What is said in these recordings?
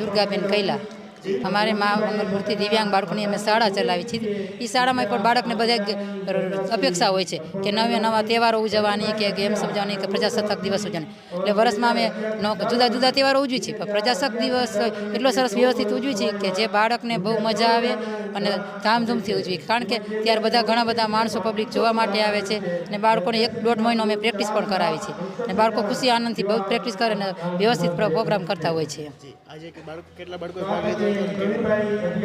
દુર્ગાબેન કૈલા. અમારે મા મંગલપુરથી દિવ્યાંગ બાળકોની અમે શાળા ચલાવી છીએ એ શાળામાં પણ બાળકને બધા અપેક્ષા હોય છે કે નવા નવા તહેવારો ઉજવવાની, કે ગેમ સમજવાની, કે પ્રજાસત્તાક દિવસ ઉજવવાની. એટલે વર્ષમાં અમે જુદા જુદા તહેવારો ઉજવી છીએ. પણ પ્રજાસત્તાક દિવસ એટલો સરસ વ્યવસ્થિત ઉજવી છીએ કે જે બાળકને બહુ મજા આવે અને ધામધૂમથી ઉજવી કારણ કે ત્યારે બધા ઘણા બધા માણસો પબ્લિક જોવા માટે આવે છે અને બાળકોને એક દોઢ મહિનો અમે પ્રેક્ટિસ પણ કરાવી છીએ. અને બાળકો ખુશી, આનંદથી બહુ પ્રેક્ટિસ કરે અને વ્યવસ્થિત પ્રોગ્રામ કરતા હોય છે. આજે કેટલા બાળકો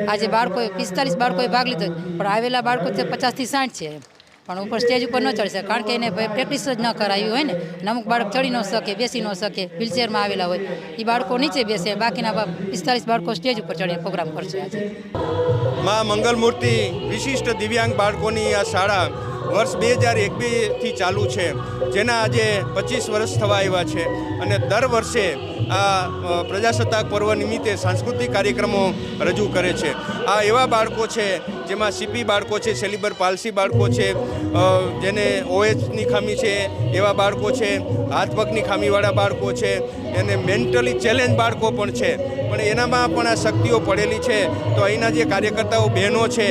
આજે બાળકોએ પિસ્તાલીસ બાળકોએ ભાગ લીધો પણ આવેલા બાળકો તે પચાસથી સાઠ છે. પણ ઉપર સ્ટેજ ઉપર ન ચડશે, કારણ કે એને પ્રેક્ટિસ જ ન કરાવી હોય ને. અમુક બાળક ચડી ન શકે, બેસી ન શકે, વ્હીલચેરમાં આવેલા હોય. એ બાળકો નીચે બેસે, બાકીના પિસ્તાલીસ બાળકો સ્ટેજ ઉપર ચડીને પ્રોગ્રામ કરશે આજે. મા મંગલમૂર્તિ વિશિષ્ટ દિવ્યાંગ બાળકોની આ શાળા વર્ષ બે હજાર એકથી ચાલુ છે. જેના આજે પચીસ વર્ષ થવા આવ્યા છે. અને દર વર્ષે આ પ્રજાસત્તાક પર્વ નિમિત્તે સાંસ્કૃતિક કાર્યક્રમો રજૂ કરે છે. આ એવા બાળકો છે જેમાં સીપી બાળકો છે સેલિબર પાલસી બાળકો છે જેને ઓએચની ખામી છે, એવા બાળકો છે, હાથ ખામીવાળા બાળકો છે, એને મેન્ટલી ચેલેન્જ બાળકો પણ છે. પણ એનામાં પણ આ શક્તિઓ પડેલી છે. તો અહીંના જે કાર્યકર્તાઓ બહેનો છે,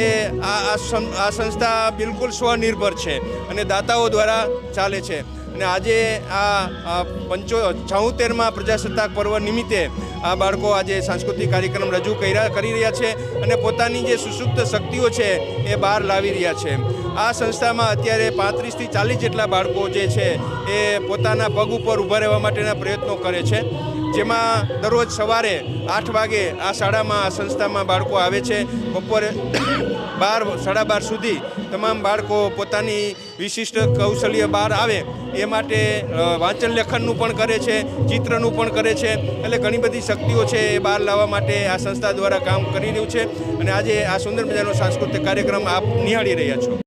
એ આ આ સંસ્થા બિલકુલ સ્વનિર્ભર છે અને દાતાઓ દ્વારા ચાલે છે. અને આજે આ પંચો છોતેરમાં પ્રજાસત્તાક પર્વ નિમિત્તે આ બાળકો આજે સાંસ્કૃતિક કાર્યક્રમ રજૂ કર્યા કરી રહ્યા છે અને પોતાની જે સુસુપ્ત શક્તિઓ છે એ બહાર લાવી રહ્યા છે. આ સંસ્થામાં અત્યારે પાંત્રીસથી ચાલીસ જેટલા બાળકો જે છે એ પોતાના પગ ઉપર ઊભા રહેવા માટેના પ્રયત્નો કરે છે. જેમાં દરરોજ સવારે આઠ વાગે આ શાળામાં, આ સંસ્થામાં બાળકો આવે છે. બપોરે બાર સાડા બાર સુધી તમામ બાળકો પોતાની વિશિષ્ટ કૌશલ્ય બહાર આવે એ માટે વાંચન લેખનનું પણ કરે છે, ચિત્રનું પણ કરે છે. એટલે ઘણી બધી શક્તિઓ છે એ બહાર લાવવા માટે આ સંસ્થા દ્વારા કામ કરી રહ્યું છે. અને આજે આ સુંદર મજાનો સાંસ્કૃતિક કાર્યક્રમ આપ નિહાળી રહ્યા છો.